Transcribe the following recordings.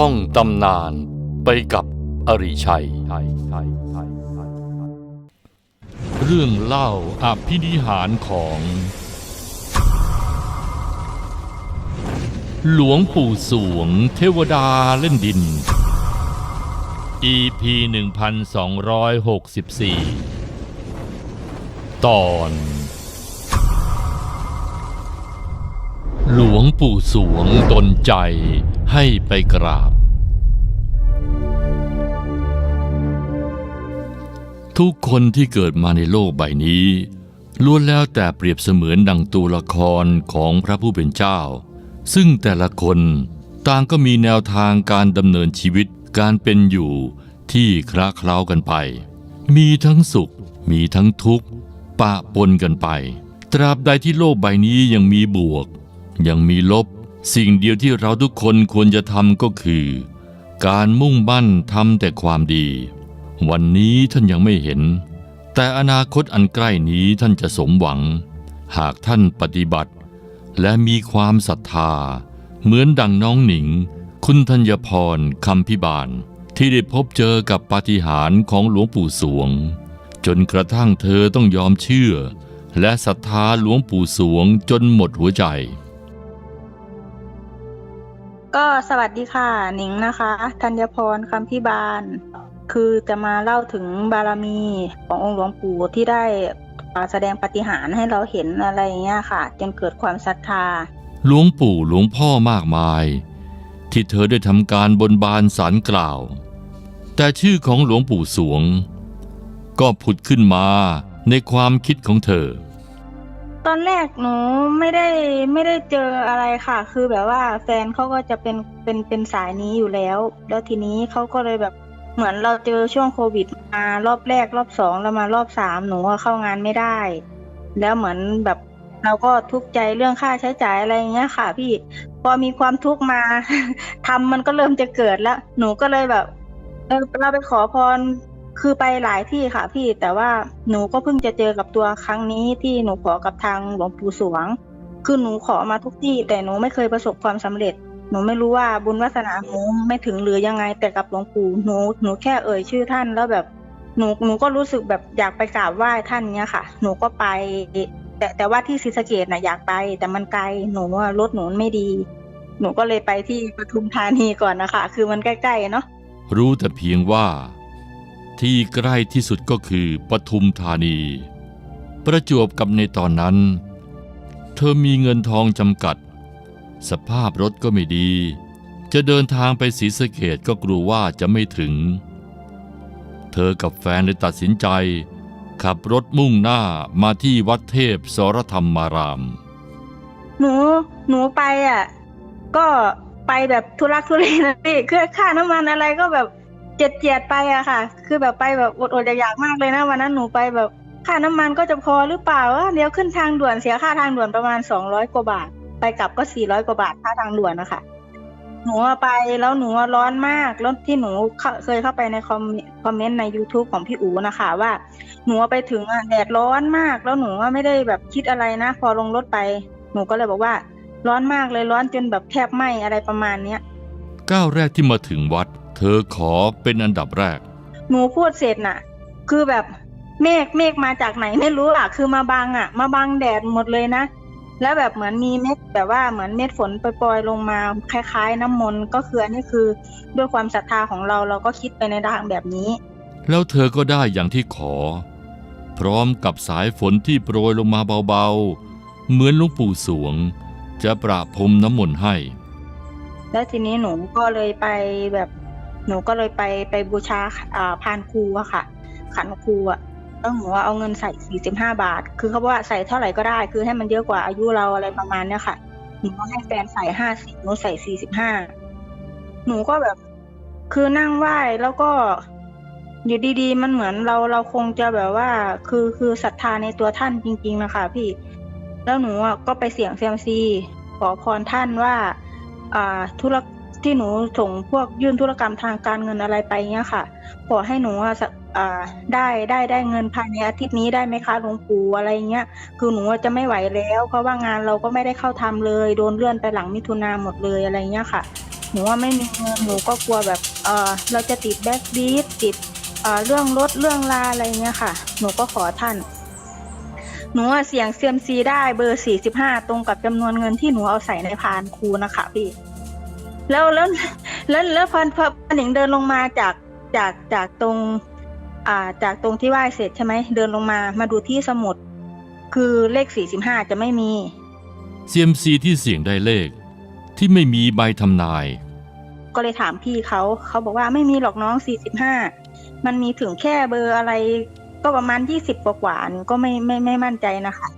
ท่องตำนานไปกับอริชัย เรื่องเล่าอภินิหารของ หลวงปู่สวงเทวดาเล่นดิน EP 1264 ตอน หลวงปู่สวงดนใจ ให้ไปกราบ ทุกคนที่เกิดมาในโลกใบนี้ล้วนแล้วแต่เปรียบเสมือนดังตัวละครของพระผู้เป็นเจ้า ซึ่งแต่ละคนต่างก็มีแนวทางการดำเนินชีวิตการเป็นอยู่ที่คละเคล้ากันไป มีทั้งสุขมีทั้งทุกข์ปะปนกันไป ตราบใดที่โลกใบนี้ยังมีบวก ยังมีลบ สิ่งเดียวที่เราทุกคนควรจะทำก็คือ การมุ่งมั่นทำแต่ความดี วันนี้ท่านยังไม่เห็น แต่อนาคตอันใกล้นี้ท่านจะสมหวัง หากท่านปฏิบัติ และมีความศรัทธา เหมือนดังน้องหนิง คุณธัญพรคำพิบาล ที่ได้พบเจอกับปาฏิหาริย์ของหลวงปู่สวง จนกระทั่งเธอต้องยอมเชื่อ และศรัทธาหลวงปู่สวงจนหมดหัวใจ ก็สวัสดีค่ะหนิงนะคะธัญพรคำพิบาล คือจะมาเล่าถึงบารมีขององค์หลวงปู่ที่ได้แสดงปฏิหารให้เราเห็นอะไรอย่างเงี้ยค่ะ จนเกิดความศรัทธา หลวงปู่หลวงพ่อมากมาย ที่เธอได้ทำการบนบานสารกล่าว แต่ชื่อของหลวงปู่สวง ก็ผุดขึ้นมาในความคิดของเธอ ตอนแรกหนูไม่ได้ไม่ได้เจออะไรค่ะ คือแบบว่าแฟนเขาก็จะเป็นเป็นเป็นสายนี้อยู่แล้ว แล้วทีนี้เขาก็เลยแบบเหมือนเราเจอช่วงโควิดมารอบแรกรอบสองแล้วมารอบสามหนูก็เข้างานไม่ได้ แล้วเหมือนแบบเราก็ทุกข์ใจเรื่องค่าใช้จ่ายอะไรอย่างเงี้ยค่ะ พี่พอมีความทุกข์มาทำมันก็เริ่มจะเกิดแล้ว หนูก็เลยแบบเออเราไปขอพร คือไปหลายที่ค่ะพี่แต่ว่าหนูก็เพิ่งจะเจอกับตัวครั้งนี้ที่หนูขอกับทางหลวงปู่สวง คือหนูขอมาทุกที่ แต่หนูไม่เคยประสบความสำเร็จ หนูไม่รู้ว่าบุญวาสนาหนูไม่ถึงหรือยังไง แต่กับหลวงปู่หนูหนูแค่เอ่ยชื่อท่านแล้วแบบหนูหนูก็รู้สึกแบบอยากไปกราบไหว้ท่านเนี้ยค่ะ หนูก็ไป แต่แต่ว่าที่ศรีสะเกดน่ะอยากไป แต่มันไกลหนูว่ารถหนูไม่ดี หนูก็เลยไปที่ปทุมธานีก่อนนะคะ คือมันใกล้ๆเนาะรู้แต่เพียงว่า ที่ใกล้ที่สุดก็คือปทุมธานี ประจวบกับในตอนนั้น เธอมีเงินทองจำกัด สภาพรถก็ไม่ดี จะเดินทางไปศรีสะเกดก็กลัวว่าจะไม่ถึง เธอกับแฟนเลยตัดสินใจ ขับรถมุ่งหน้ามาที่วัดเทพสรธรรมาราม หนู หนูไปอะ ก็ไปแบบทุรักทุเลนะพี่คือค่าน้ำมันอะไรก็แบบ เจียดเจียดไปอะค่ะ คือแบบไปแบบอดอดๆอยากๆมากเลยนะวันนั้นหนูไปแบบค่าน้ำมันก็จะพอหรือเปล่าวะเดี๋ยวขึ้นทางด่วนเสียค่าทางด่วนประมาณสองร้อยกว่าบาท ไปกลับก็สี่ร้อยกว่าบาทค่าทางด่วนนะคะหนูไปแล้วหนูร้อนมากแล้วที่หนูเคยเข้าไปในคอมคอมเมนต์ใน youtube ของพี่อูนะคะว่าหนูไปถึงอะแดดร้อนมาก แล้วหนูอะไม่ได้แบบคิดอะไรนะ พอลงรถไป หนูก็เลยบอกว่า ร้อนมากเลยร้อนจนแบบแทบไหมอะไรประมาณเนี้ยก้าวแรกที่มาถึงวัด อขอเป็นอันดับแรก หนูพูดเสร็จน่ะ คือแบบเมฆเมฆมาจากไหนไม่รู้อะ คือมาบังอะ มาบังแดดหมดเลยนะ แล้วแบบเหมือนมีเม็ดแบบว่าเหมือนเม็ดฝนปล่อยๆลงมาคล้าย ๆ น้ำมนต์ก็คืออันนี้คือด้วยความศรัทธาของเราเราก็คิดไปในทางแบบนี้ แล้วเธอก็ได้อย่างที่ขอ พร้อมกับสายฝนที่โปรยลงมาเบาๆ เหมือนหลวงปู่สวง จะประพรมน้ำมนต์ให้ แล้วทีนี้หนูก็เลยไปแบบ หนูก็เลยไปไปบูชาอ่าพานครูอะค่ะ ขันครูอะแล้วหนูว่าเอาเงินใส่สี่สิบห้าบาท คือเขาบอกว่าใส่เท่าไหร่ก็ได้ คือให้มันเยอะกว่าอายุเราอะไรประมาณเนี้ยค่ะ หนูก็ให้แฟนใส่ห้าสิบหนูใส่สี่สิบห้าหนูก็แบบ คือนั่งไหว้แล้วก็อยู่ดีๆ มันเหมือนเราเราคงจะแบบว่า คือคือศรัทธาในตัวท่านจริง ๆ นะคะ พี่ แล้วหนูอะก็ไปเสี่ยงเซียมซีขอพรท่านว่า อ่า ธุร ที่หนูส่งพวกยื่นธุรกรรมทางการเงินอะไรไปเงี้ยค่ะขอให้หนูอ่าได้ได้ได้เงินภายในอาทิตย์นี้ได้ไหมคะหลวงปู่อะไรเงี้ยคือหนูจะไม่ไหวแล้วเพราะว่างานเราก็ไม่ได้เข้าทำเลย โดนเลื่อนไปหลังมิถุนาหมดเลยอะไรเงี้ยค่ะหนูว่าไม่มีเงินหนูก็กลัวแบบเออเราจะติดแบ็กดีติดเออเรื่องรถเรื่องลาอะไรเงี้ยค่ะ หนูก็ขอท่าน หนูเสี่ยงเซียมซีได้เบอร์สี่สิบห้าตรงกับจำนวนเงินที่หนูเอาใส่ในพานครูนะคะพี่ แล้วแล้วแล้วแล้วพอพอพอหนิงเดินลงมาจากจากจากตรง อ่า จากตรงที่ไหว้เสร็จใช่ไหมเดินลงมามาดูที่สมุด คือเลขสี่สิบห้าจะไม่มีเซียมซีที่เสี่ยงได้เลข ที่ไม่มีใบทำนาย ก็เลยถามพี่เขาเขาบอกว่าไม่มีหรอกน้องสี่สิบห้ามันมีถึงแค่เบอร์อะไร ก็ประมาณยี่สิบกว่าๆหนูก็ไม่ไม่ไม่มั่นใจนะคะ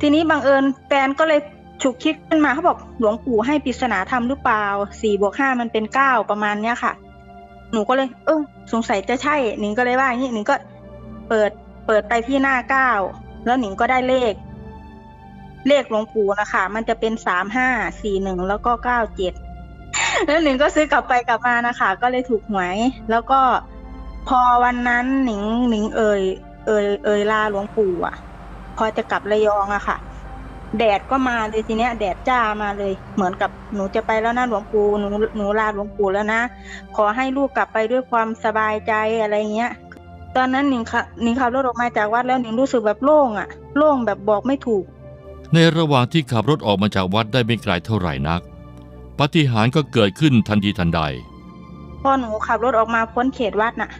ทีนี้บังเอิญแฟนก็เลย ฉุกคิดขึ้นมาเขาบอกหลวงปู่ให้ปริศนาธรรมหรือเปล่าสี่บวกห้ามันเป็นเก้าประมาณเนี้ยค่ะ หนูก็เลย เออสงสัยจะใช่หนิงก็เลยว่าอย่างนี้หนิงก็เปิดเปิดไปที่หน้าเก้าแล้วหนิงก็ได้เลข เลขหลวงปู่นะคะมันจะเป็นสามห้าสี่หนึ่งแล้วก็เก้าเจ็ดแล้วหนิงก็ซื้อกลับไปกลับมานะคะ ก็เลยถูกหวย แล้วก็พอวันนั้นหนิงหนิงเอ่ยเอ่ยเอ่ยลาหลวงปู่อะ พอจะกลับระยองอะค่ะ แดดก็มาเลยทีเนี้ย แดดจ้ามาเลย เหมือนกับหนูจะไปแล้วนะหลวงปู่หนูหนูลาหลวงปู่แล้วนะ ขอให้ลูกกลับไปด้วยความสบายใจอะไรเงี้ย ตอนนั้นหนิงขับหนิงขับรถออกมาจากวัดแล้วหนิงรู้สึกแบบโล่งอะโล่งแบบบอกไม่ถูก ในระหว่างที่ขับรถออกมาจากวัดได้ไม่ไกลเท่าไหร่นัก ปาฏิหาริย์ก็เกิดขึ้นทันทีทันใด พอหนูขับรถออกมาพ้นเขตวัดน่ะ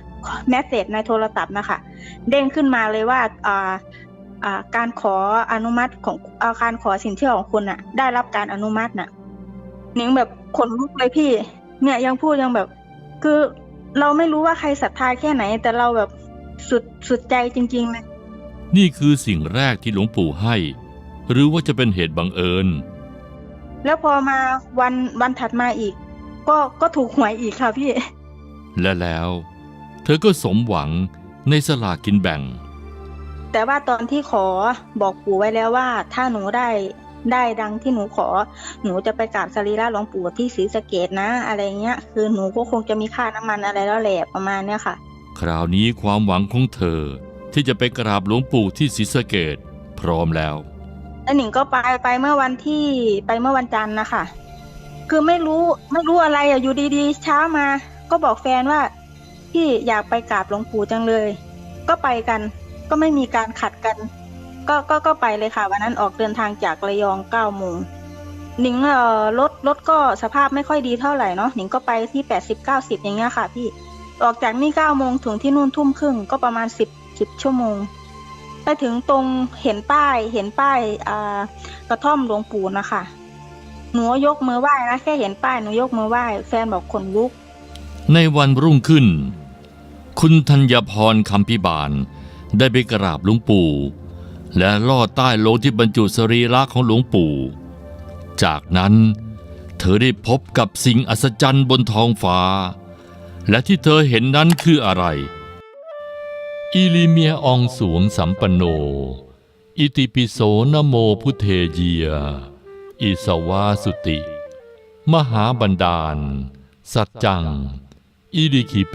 แมสเซจในโทรศัพท์นะคะเด้งขึ้นมาเลยว่าอ่าอ่า การขออนุมัติของอาการขอสินเชื่อของคุณน่ะได้รับการอนุมัติน่ะหนิงแบบขนลุกเลยพี่ เนี่ยยังพูดยังแบบ คือเราไม่รู้ว่าใครศรัทธาแค่ไหน แต่เราแบบสุดสุดใจจริงๆเลยนี่คือสิ่งแรกที่หลวงปู่ให้ หรือว่าจะเป็นเหตุบังเอิญ แล้วพอมาวันวันถัดมาอีก ก็ก็ถูกหวยอีกค่ะพี่ และแล้ว เธอก็สมหวังในสลากกินแบ่ง แต่ว่าตอนที่ขอบอกปู่ไว้แล้วว่า ถ้าหนูได้ได้ดังที่หนูขอ หนูจะไปกราบสรีระหลวงปู่ที่ศรีสะเกดนะ อะไรเงี้ย คือหนูก็คงจะมีค่าน้ำมันอะไรแล้วแหละประมาณเนี้ยค่ะ คราวนี้ความหวังของเธอ ที่จะไปกราบหลวงปู่ที่ศรีสะเกดพร้อมแล้วแล้วหนิงก็ไปไปเมื่อวันที่ไปเมื่อวันจันทร์นะคะคือไม่รู้ไม่รู้อะไรอะอยู่ดีๆ เช้ามา ก็บอกแฟนว่าพี่อยากไปกราบหลวงปู่จังเลย ก็ไปกัน ก็ไม่มีการขัดกัน ก็ก็ก็ไปเลยค่ะ วันนั้นออกเดินทางจากระยองเก้าโมงหนิงเอ่อรถรถก็สภาพไม่ค่อยดีเท่าไหร่เนาะหนิงก็ไปที่แปดสิบเก้าสิบอย่างเงี้ยค่ะพี่ออกจากนี่เก้าโมงถึงที่นู่นทุ่มครึ่งก็ประมาณสิบสิบชั่วโมงไปถึงตรงเห็นป้ายเห็นป้ายอ่ากระท่อมหลวงปู่นะคะหนูยกมือไหว้นะแค่เห็นป้ายหนูยกมือไหว้แฟนบอกขนลุก ในวันรุ่งขึ้น คุณธัญพรคำพิบาล ได้ไปกราบหลวงปู่ และลอดใต้โลงที่บรรจุสรีระของหลวงปู่ จากนั้นเธอได้พบกับสิ่งอัศจรรย์บนท้องฟ้า และที่เธอเห็นนั้นคืออะไรอิลิเมียอองสวงสัมปโน อิติปิโสนโมพุเทเยีย อิสวาสุติ มหาบันดาล สัจจัง อิดิคิเป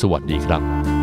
สวัสดีครับ